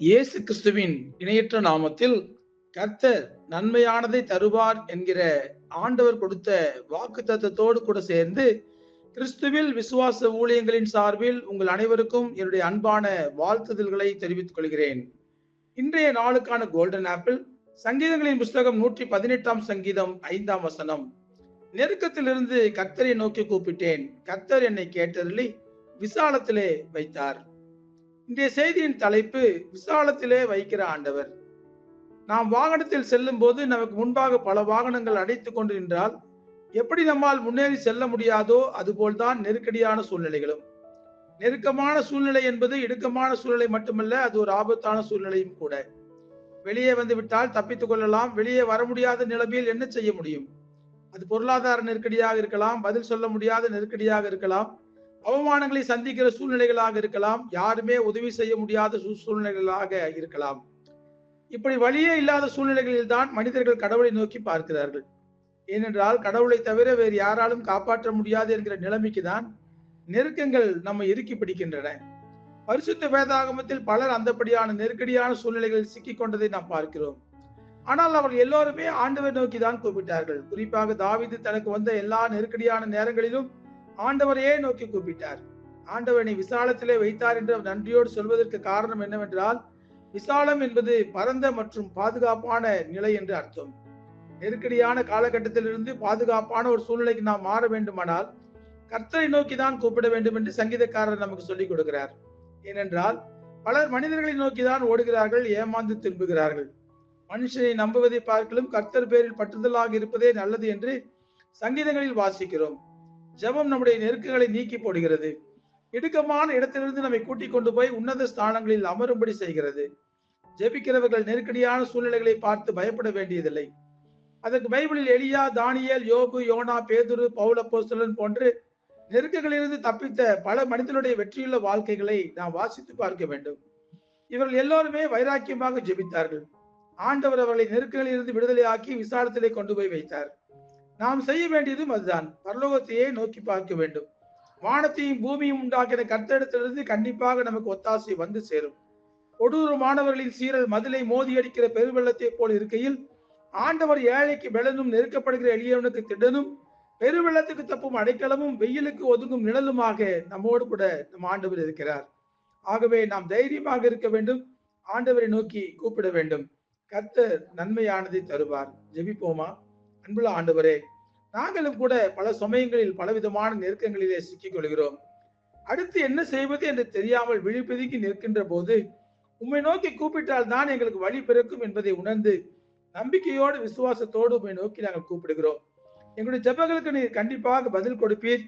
இயேசு கிறிஸ்துவின் இணையற்ற நாமத்தில் கர்த்தர் நன்மையானதை தருவார் என்கிற ஆண்டவர் கொடுத்த வாக்கு தத்துவத்தோடு கூட சேர்ந்து கிறிஸ்துவில் விசுவாச ஊழியங்களின் சார்பில் உங்கள் அனைவருக்கும் என்னுடைய அன்பான வாழ்த்துதல்களை தெரிவித்துக் கொள்கிறேன். இன்றைய நாளுக்கான கோல்டன் ஆப்பிள் சங்கீதங்களின் புஸ்தகம் நூற்றி பதினெட்டாம் சங்கீதம் ஐந்தாம் வசனம். நெருக்கத்திலிருந்து கர்த்தரை நோக்கி கூப்பிட்டேன். கர்த்தர் என்னை கேட்டருளி விசாலத்திலே வைத்தார். இன்றைய செய்தியின் தலைப்பு விசாலத்திலே வைக்கிற ஆண்டவர். நாம் வாகனத்தில் செல்லும் போது நமக்கு முன்பாக பல வாகனங்கள் அடைத்துக் கொண்டு நின்றால் எப்படி நம்மால் முன்னேறி செல்ல முடியாதோ அதுபோல்தான் நெருக்கடியான சூழ்நிலைகளும். நெருக்கமான சூழ்நிலை என்பது இடுக்கமான சூழ்நிலை மட்டுமல்ல அது ஒரு ஆபத்தான சூழ்நிலையும் கூட. வெளியே வந்து விட்டால் தப்பித்துக் கொள்ளலாம் வெளியே வர முடியாத நிலைமையில் என்ன செய்ய முடியும்? அது பொருளாதார நெருக்கடியாக இருக்கலாம் பதில் சொல்ல முடியாத நெருக்கடியாக இருக்கலாம் அவமானங்களை சந்திக்கிற சூழ்நிலைகளாக இருக்கலாம். யாருமே உதவி செய்ய முடியாத சூழ்நிலைகளாக இருக்கலாம். இப்படி வழியே இல்லாத சூழ்நிலைகளில் தான் மனிதர்கள் கடவுளை நோக்கி பார்க்கிறார்கள். ஏனென்றால் கடவுளை தவிர வேறு யாராலும் காப்பாற்ற முடியாது என்கிற நிலைமைக்கு தான் நெருக்கங்கள் நம்மை இறுக்கி பிடிக்கின்றன. பரிசுத்த வேதாகமத்தில் பலர் அந்தப்படியான நெருக்கடியான சூழ்நிலைகளில் சிக்கிக் கொண்டதை நாம் பார்க்கிறோம். ஆனால் அவர்கள் எல்லோருமே ஆண்டவர் நோக்கி தான் கூப்பிட்டார்கள். குறிப்பாக தாவிது தனக்கு வந்த எல்லா நெருக்கடியான நேரங்களிலும் ஆண்டவரையே நோக்கி கூப்பிட்டார். ஆண்டவனை விசாலத்திலே வைத்தார் என்று நன்றியோடு சொல்வதற்கு காரணம் என்னவென்றால் விசாலம் என்பது பரந்த மற்றும் பாதுகாப்பான நிலை என்று அர்த்தம். நெருக்கடியான காலகட்டத்திலிருந்து பாதுகாப்பான ஒரு சூழ்நிலைக்கு நாம் மாற வேண்டுமானால் கர்த்தரை நோக்கி தான் கூப்பிட வேண்டும் என்று சங்கீதக்காரர் நமக்கு சொல்லிக் கொடுக்கிறார். ஏனென்றால் பலர் மனிதர்களை நோக்கி தான் ஓடுகிறார்கள் ஏமாந்து திரும்புகிறார்கள். மனுஷனை நம்புவதை பார்க்கலும் கர்த்தர் பேரில் பற்றுதலாக இருப்பதே நல்லது என்று சங்கீதங்களில் வாசிக்கிறோம். ஜெபம் நம்முடைய நெருக்கங்களை நீக்கி போடுகிறது. இடுக்கமான இடத்திலிருந்து நம்மை கூட்டிக் கொண்டு போய் உன்னத ஸ்தானங்களில் அமரும்படி செய்கிறது. ஜெபிக்கிறவர்கள் நெருக்கடியான சூழ்நிலைகளை பார்த்து பயப்பட வேண்டியதில்லை. அதற்கு பைபிளில் எலியா தானியல் யோபு யோனா பேதுரு பௌலப்போஸ்தலன் போன்று நெருக்கங்களிலிருந்து தப்பித்த பல மனிதனுடைய வெற்றியுள்ள வாழ்க்கைகளை நாம் வாசித்து பார்க்க வேண்டும். இவர்கள் எல்லோருமே வைராக்கியமாக ஜெபித்தார்கள். ஆண்டவர் அவர்களை நெருக்கங்களிலிருந்து விடுதலை ஆக்கி விசாலத்திலே கொண்டு போய் வைத்தார். நாம் செய்ய வேண்டியதும் அதுதான். பரலோகத்தையே நோக்கி பார்க்க வேண்டும். வானத்தையும் பூமியும் உண்டாக்கின கர்த்தடத்திலிருந்து கண்டிப்பாக நமக்கு ஒத்தாசை வந்து சேரும். கொடூரமானவர்களின் சீரல் மதிலை மோதி அடிக்கிற பெருவெள்ளத்தை போல் இருக்கையில் ஆண்டவர் ஏழைக்கு வெள்ளனும் நெருக்கப்படுகிற எளியவனுக்கு திடனும் பெருவெள்ளத்துக்கு தப்பும் அடைக்கலமும் வெயிலுக்கு ஒதுங்கும் நிழலுமாக நம்மோடு கூட நம் ஆண்டவர் இருக்கிறார். ஆகவே நாம் தைரியமாக இருக்க வேண்டும். ஆண்டவரை நோக்கி கூப்பிட வேண்டும். கர்த்தர் நன்மையானதை தருவார். ஜெபிப்போமா? அன்புள்ள ஆண்டவரே நாங்களும் கூட பல சமயங்களில் பலவிதமான நெருக்கங்களிலே சிக்கிக் கொள்கிறோம். அடுத்து என்ன செய்வது என்று தெரியாமல் விழிப்பதுக்கி நிற்கின்ற போது உம்மை நோக்கி கூப்பிட்டால் தான் எங்களுக்கு வழி பிறக்கும் என்பதை உணர்ந்து நம்பிக்கையோடு விசுவாசத்தோடு உண்மை நோக்கி நாங்கள் கூப்பிடுகிறோம். எங்களுடைய ஜெபங்களுக்கு நீர் கண்டிப்பாக பதில் கொடுப்பீர்.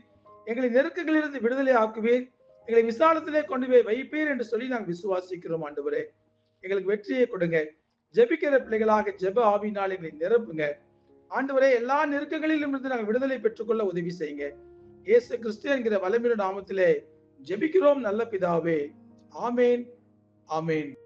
எங்களை நெருக்கங்களிலிருந்து விடுதலை ஆக்குவீர். எங்களை விசாலத்திலே கொண்டு போய் வைப்பீர் என்று சொல்லி நாங்கள் விசுவாசிக்கிறோம் ஆண்டவரே. எங்களுக்கு வெற்றியை கொடுங்க. ஜெபிக்கிற பிள்ளைகளாக ஜெப ஆவினால் எங்களை நிரப்புங்க. ஆண்டவரே எல்லா நெருக்கங்களிலும் இருந்து நாங்கள் விடுதலை பெற்றுக்கொள்ள உதவி செய்யுங்க. இயேசு கிறிஸ்து என்கிற வல்லமிரு நாமத்திலே ஜெபிக்கிறோம் நல்ல பிதாவே. ஆமேன். ஆமேன்.